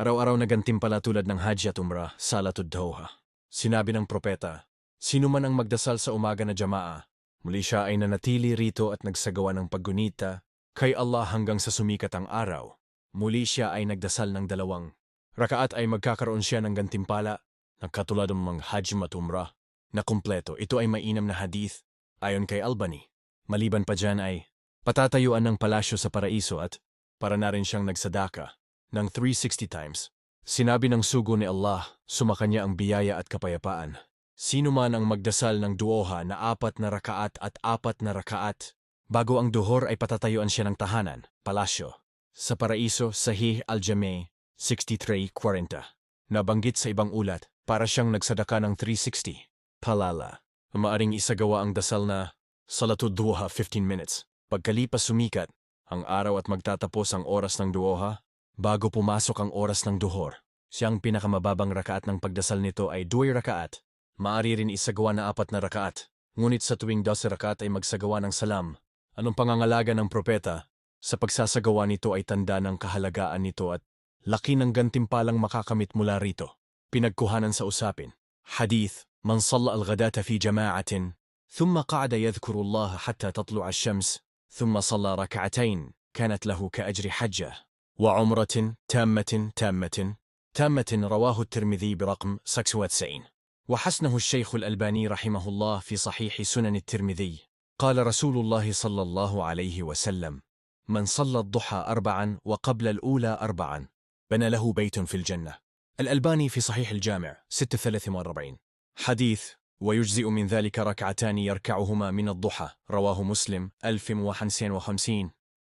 Araw-araw na gantimpala tulad ng Hajj at Umrah, Salatud Doha. Sinabi ng propeta, sino man ang magdasal sa umaga na jamaa, muli siya ay nanatili rito at nagsagawa ng paggunita kay Allah hanggang sa sumikat ang araw. Muli siya ay nagdasal ng dalawang. Rakaat ay magkakaroon siya ng gantimpala na katulad ng mga Hajj at Umrah na kumpleto. Ito ay mainam na hadith ayon kay Albany. Maliban pa dyan ay patatayuan ng palasyo sa paraiso at para na rin siyang nagsadaka ng 360 times. Sinabi ng sugo ni Allah, sumakanya ang biyaya at kapayapaan. Sino man ang magdasal ng duoha na apat na rakaat at apat na rakaat, bago ang duhor ay patatayuan siya ng tahanan, palasyo. Sa paraiso, Sahih al-Jameh 63.40. Nabanggit sa ibang ulat, para siyang nagsadaka ng 360. Palala. Maaring isagawa ang dasal na Salatud Duha 15 minutes. Pagkalipas sumikat, ang araw at magtatapos ang oras ng duoha, Bago pumasok ang oras ng duhor, siyang pinakamababang rakaat ng pagdasal nito ay duwi rakaat. Maari rin isagawa na apat na rakaat. Ngunit sa tuwing dose rakaat ay magsagawa ng salam. Anong pangangalaga ng propeta? Sa pagsasagawa nito ay tanda ng kahalagaan nito at laki ng gantimpalang makakamit mula rito. Pinagkuhanan sa usapin. Hadith, man salla al-ghadata fi jama'atin, thumma qa'ada yadhkuru Allah hatta tatlu'a al-shams, thumma salla rak'atain, kanat lahu ka ajri hajjah. وعمرة تامة تامة تامة رواه الترمذي برقم 96 وحسنه الشيخ الألباني رحمه الله في صحيح سنن الترمذي. قال رسول الله صلى الله عليه وسلم من صلى الضحى أربعا وقبل الأولى أربعا بنى له بيت في الجنة. الألباني في صحيح الجامع 46 حديث ويجزئ من ذلك ركعتان يركعهما من الضحى. رواه مسلم 1051